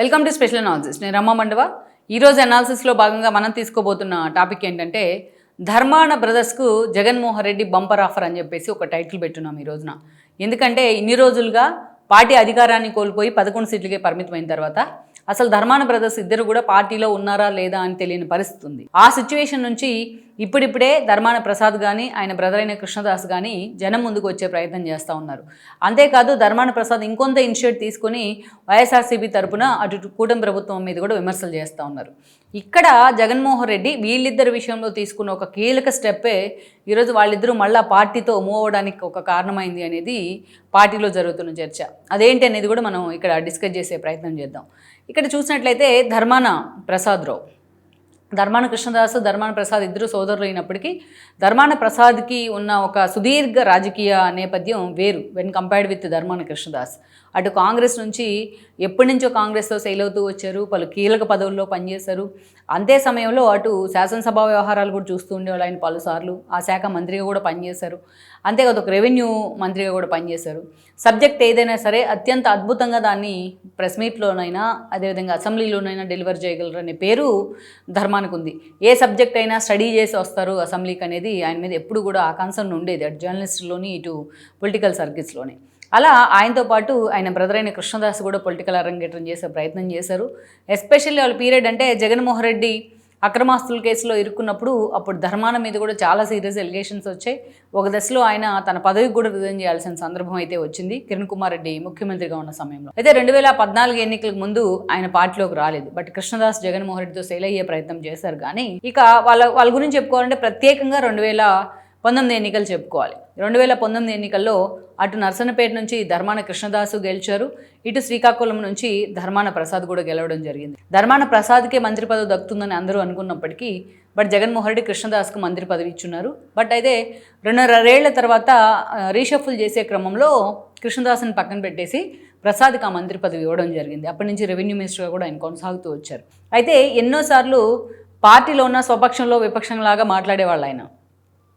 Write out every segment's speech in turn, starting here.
Welcome to special analysis నేను రమ్మ మండవ. ఈరోజు అనాలిసిస్లో భాగంగా మనం తీసుకోబోతున్న టాపిక్ ఏంటంటే ధర్మాన బ్రదర్స్కు జగన్మోహన్ రెడ్డి బంపర్ ఆఫర్ అని చెప్పేసి ఒక టైటిల్ పెట్టున్నాం ఈ రోజున. ఎందుకంటే ఇన్ని రోజులుగా పార్టీ అధికారాన్ని కోల్పోయి పదకొండు సీట్లకే పరిమితమైన తర్వాత అసలు ధర్మాన బ్రదర్స్ ఇద్దరు కూడా పార్టీలో ఉన్నారా లేదా అని తెలియని పరిస్థితి ఉంది. ఆ సిచ్యువేషన్ నుంచి ఇప్పుడిప్పుడే ధర్మాన ప్రసాద్ కానీ ఆయన బ్రదర్ అయిన కృష్ణదాస్ కానీ జనం ముందుకు వచ్చే ప్రయత్నం చేస్తూ ఉన్నారు. అంతేకాదు ధర్మాన ప్రసాద్ ఇంకొంత ఇనిషియేట్ తీసుకొని వైఎస్ఆర్సీపీ తరపున అటు కూటమి ప్రభుత్వం మీద కూడా విమర్శలు చేస్తూ ఉన్నారు. ఇక్కడ జగన్మోహన్ రెడ్డి వీళ్ళిద్దరి విషయంలో తీసుకున్న ఒక కీలక స్టెప్పే ఈరోజు వాళ్ళిద్దరూ మళ్ళా పార్టీతో మూవ్ అవ్వడానికి ఒక కారణమైంది అనేది పార్టీలో జరుగుతున్న చర్చ. అదేంటి అనేది కూడా మనం ఇక్కడ డిస్కస్ చేసే ప్రయత్నం చేద్దాం. ఇక్కడ చూసినట్లయితే ధర్మాన ప్రసాద్ రావు ధర్మాన కృష్ణదాస్ ధర్మాన ప్రసాద్ ఇద్దరు సోదరులు అయినప్పటికీ ధర్మాన ప్రసాద్కి ఉన్న ఒక సుదీర్ఘ రాజకీయ నేపథ్యం వేరు when compared with Dharmana Krishnadas. అటు కాంగ్రెస్ నుంచి ఎప్పటి నుంచో కాంగ్రెస్తో సెయిల్ అవుతూ వచ్చారు పలు కీలక పదవుల్లో పనిచేశారు. అంతే సమయంలో అటు శాసనసభ వ్యవహారాలు కూడా చూస్తూ ఉండేవాళ్ళు ఆయన పలుసార్లు. ఆ శాఖ మంత్రిగా కూడా పనిచేశారు. అంతేకాదు ఒక రెవెన్యూ మంత్రిగా కూడా పనిచేశారు. సబ్జెక్ట్ ఏదైనా సరే అత్యంత అద్భుతంగా దాన్ని ప్రెస్ మీట్లోనైనా అదేవిధంగా అసెంబ్లీలోనైనా డెలివర్ చేయగలరు అనే పేరు ధర్మానికి ఉంది. ఏ సబ్జెక్ట్ అయినా స్టడీ చేసి వస్తారు అసెంబ్లీకి అనేది ఆయన మీద ఎప్పుడు కూడా ఆ కన్సర్న్ ఉండేది అటు జర్నలిస్టులోని ఇటు పొలిటికల్ సర్కిల్స్లోని. అలా ఆయనతో పాటు ఆయన బ్రదర్ అయిన కృష్ణదాస్ కూడా పొలిటికల్ అరంగేట్రం చేసే ప్రయత్నం చేశారు. ఎస్పెషల్లీ వాళ్ళ పీరియడ్ అంటే జగన్మోహన్ రెడ్డి అక్రమాస్తుల కేసులో ఇరుక్కున్నప్పుడు అప్పుడు ధర్మాన మీద కూడా చాలా సీరియస్ ఎలిగేషన్స్ వచ్చాయి. ఒక దశలో ఆయన తన పదవికి కూడా రిజైన్ చేయాల్సిన సందర్భం అయితే వచ్చింది. కిరణ్ కుమార్ రెడ్డి ముఖ్యమంత్రిగా ఉన్న సమయంలో. అయితే రెండు వేల పద్నాలుగు ఎన్నికలకు ముందు ఆయన పార్టీలోకి రాలేదు. బట్ కృష్ణదాస్ జగన్మోహన్ రెడ్డితో సేల్ అయ్యే ప్రయత్నం చేశారు. కానీ ఇక వాళ్ళ వాళ్ళ గురించి చెప్పుకోవాలంటే ప్రత్యేకంగా రెండు వేల పంతొమ్మిది ఎన్నికలు చెప్పుకోవాలి. రెండు వేల పంతొమ్మిది ఎన్నికల్లో అటు నర్సన్నపేట నుంచి ధర్మాన కృష్ణదాసు గెలిచారు. ఇటు శ్రీకాకుళం నుంచి ధర్మాన ప్రసాద్ కూడా గెలవడం జరిగింది. ధర్మాన ప్రసాద్కే మంత్రి పదవి దక్కుతుందని అందరూ అనుకున్నప్పటికీ బట్ జగన్మోహన్ రెడ్డి కృష్ణదాస్కు మంత్రి పదవి ఇచ్చున్నారు. బట్ అయితే రెండున్నరేళ్ళ తర్వాత రీషఫుల్ చేసే క్రమంలో కృష్ణదాస్ని పక్కన పెట్టేసి ప్రసాద్కి ఆ మంత్రి పదవి ఇవ్వడం జరిగింది. అప్పటి నుంచి రెవెన్యూ మినిస్టర్గా కూడా ఆయన కొనసాగుతూ వచ్చారు. అయితే ఎన్నోసార్లు పార్టీలో ఉన్న స్వపక్షంలో విపక్షంలాగా మాట్లాడేవాళ్ళు ఆయన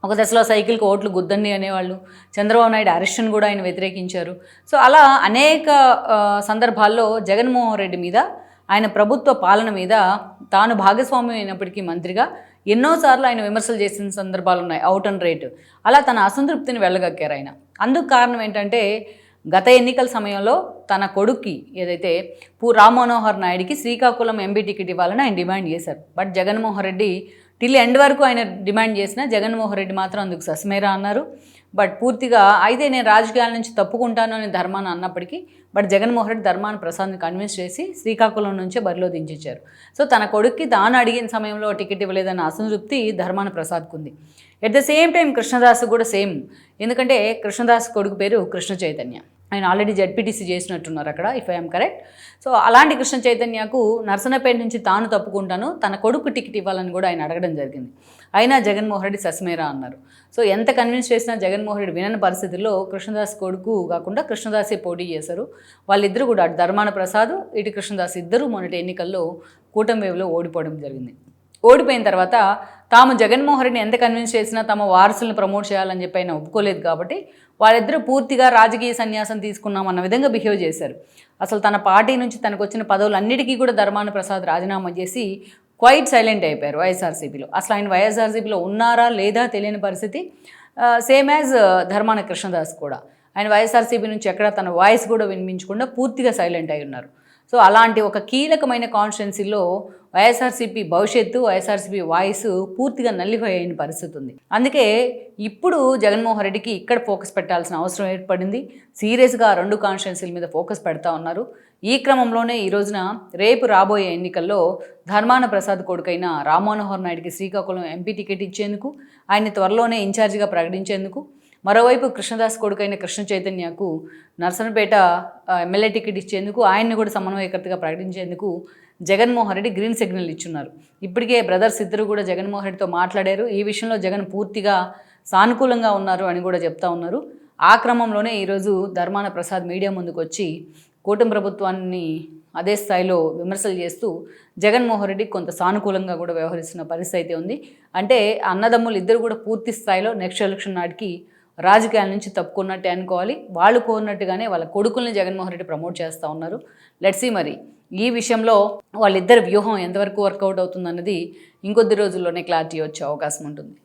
ఒక దశలో సైకిల్కి ఓట్లు గుద్దండి అనేవాళ్ళు. చంద్రబాబు నాయుడు అరెస్ట్ని కూడా ఆయన వ్యతిరేకించారు. సో అలా అనేక సందర్భాల్లో జగన్మోహన్ రెడ్డి మీద ఆయన ప్రభుత్వ పాలన మీద తాను భాగస్వామ్యం అయినప్పటికీ మంత్రిగా ఎన్నోసార్లు ఆయన విమర్శలు చేసిన సందర్భాలు ఉన్నాయి. అవుట్ అండ్ రేట్ అలా తన అసంతృప్తిని వెళ్ళగక్కారు ఆయన. అందుకు కారణం ఏంటంటే గత ఎన్నికల సమయంలో తన కొడుక్కి ఏదైతే పూ రామ్ మనోహర్ నాయుడికి శ్రీకాకుళం ఎంబీ టికెట్ ఇవ్వాలని ఆయన డిమాండ్ చేశారు. But Jaganmohan Reddy till end వరకు ఆయన డిమాండ్ చేసిన జగన్మోహన్ రెడ్డి మాత్రం అందుకు సస్మేరా అన్నారు. బట్ పూర్తిగా అయితే నేను రాజకీయాల నుంచి తప్పుకుంటాను అని ధర్మాన్ని అన్నప్పటికీ బట్ జగన్మోహన్ రెడ్డి ధర్మాన్ని ప్రసాద్ని కన్విన్స్ చేసి శ్రీకాకుళం నుంచే బరిలో దించారు సో తన కొడుక్కి తాను అడిగిన సమయంలో టికెట్ ఇవ్వలేదన్న అసంతృప్తి ధర్మాన ప్రసాద్కు ఉంది at the same time Krishnadas కూడా సేమ్. ఎందుకంటే కృష్ణదాస్ కొడుకు పేరు కృష్ణ చైతన్య. ఆయన ఆల్రెడీ జడ్పీటీసీ చేసినట్టున్నారు అక్కడ ఇఫ్ ఐఎమ్ కరెక్ట్ సో అలాంటి కృష్ణ చైతన్యకు నర్సనపేట నుంచి తాను తప్పుకుంటాను తన కొడుకు టికెట్ ఇవ్వాలని కూడా ఆయన అడగడం జరిగింది. అయినా జగన్మోహన్ రెడ్డి సస్మేరా అన్నారు. సో ఎంత కన్విన్స్ చేసినా జగన్మోహన్ రెడ్డి వినని పరిస్థితుల్లో కృష్ణదాస్ కొడుకు కాకుండా కృష్ణదాసే పోటీ చేశారు. వాళ్ళిద్దరూ కూడా అటు ధర్మాన ప్రసాద్ ఇటు కృష్ణదాస్ ఇద్దరు మొన్నటి ఎన్నికల్లో కూటమి వేవ్లో ఓడిపోవడం జరిగింది. ఓడిపోయిన తర్వాత తాము జగన్మోహన్ రెడ్డిని ఎంత కన్విన్స్ చేసినా తమ వారసులను ప్రమోట్ చేయాలని చెప్పి ఆయన ఒప్పుకోలేదు కాబట్టి వాళ్ళిద్దరూ పూర్తిగా రాజకీయ సన్యాసం తీసుకున్నాం అన్న విధంగా బిహేవ్ చేశారు. అసలు తన పార్టీ నుంచి తనకు వచ్చిన పదవులన్నిటికీ కూడా ధర్మాన ప్రసాద్ రాజీనామా చేసి క్వైట్ సైలెంట్ అయిపోయారు వైఎస్ఆర్సీపీలో. అసలు ఆయన వైఎస్ఆర్సీపీలో ఉన్నారా లేదా తెలియని పరిస్థితి. సేమ్ యాజ్ ధర్మాన కృష్ణదాస్ కూడా. ఆయన వైఎస్ఆర్సీపీ నుంచి ఎక్కడ తన వాయిస్ కూడా వినిపించకుండా పూర్తిగా సైలెంట్ అయి ఉన్నారు. సో అలాంటి ఒక కీలకమైన కాన్స్టిట్యున్సీలో వైఎస్ఆర్సీపీ భవిష్యత్తు వైఎస్ఆర్సీపీ వాయిస్ పూర్తిగా నల్లిపోయిన పరిస్థితి ఉంది. అందుకే ఇప్పుడు జగన్మోహన్ రెడ్డికి ఇక్కడ ఫోకస్ పెట్టాల్సిన అవసరం ఏర్పడింది. సీరియస్గా రెండు కాన్స్టిట్యున్సీల మీద ఫోకస్ పెడతా ఉన్నారు. ఈ క్రమంలోనే ఈ రోజున రేపు రాబోయే ఎన్నికల్లో ధర్మాన ప్రసాద్ కొడుకైన రామ్మనోహర్ నాయుడికి శ్రీకాకుళం ఎంపీ టికెట్ ఇచ్చేందుకు ఆయన త్వరలోనే ఇన్ఛార్జిగా ప్రకటించేందుకు మరోవైపు కృష్ణదాస్ కొడుకైన కృష్ణ చైతన్యకు నర్సనపేట ఎమ్మెల్యే టికెట్ ఇచ్చేందుకు ఆయన్ని కూడా సమన్వయకర్తగా ప్రకటించేందుకు జగన్మోహన్ రెడ్డి గ్రీన్ సిగ్నల్ ఇచ్చున్నారు. ఇప్పటికే బ్రదర్స్ ఇద్దరు కూడా జగన్మోహన్ రెడ్డితో మాట్లాడారు. ఈ విషయంలో జగన్ పూర్తిగా సానుకూలంగా ఉన్నారు అని కూడా చెప్తా ఉన్నారు. ఆ క్రమంలోనే ఈరోజు ధర్మాన ప్రసాద్ మీడియా ముందుకు వచ్చి కూటమి ప్రభుత్వాన్ని అదే స్థాయిలో విమర్శలు చేస్తూ జగన్మోహన్ రెడ్డి కొంత సానుకూలంగా కూడా వ్యవహరిస్తున్న పరిస్థితి అయితే ఉంది. అంటే అన్నదమ్ములు ఇద్దరు కూడా పూర్తి స్థాయిలో నెక్స్ట్ ఎలక్షన్ నాటికి రాజకీయాల నుంచి తప్పుకున్నట్టే అనుకోవాలి. వాళ్ళు కోరినట్టుగానే వాళ్ళ కొడుకుల్ని జగన్మోహన్ రెడ్డి ప్రమోట్ చేస్తూ ఉన్నారు. లెట్సీ మరి ఈ విషయంలో వాళ్ళిద్దరి వ్యూహం ఎంతవరకు వర్కౌట్ అవుతుందన్నది ఇంకొద్ది రోజుల్లోనే క్లారిటీ వచ్చే అవకాశం ఉంటుంది.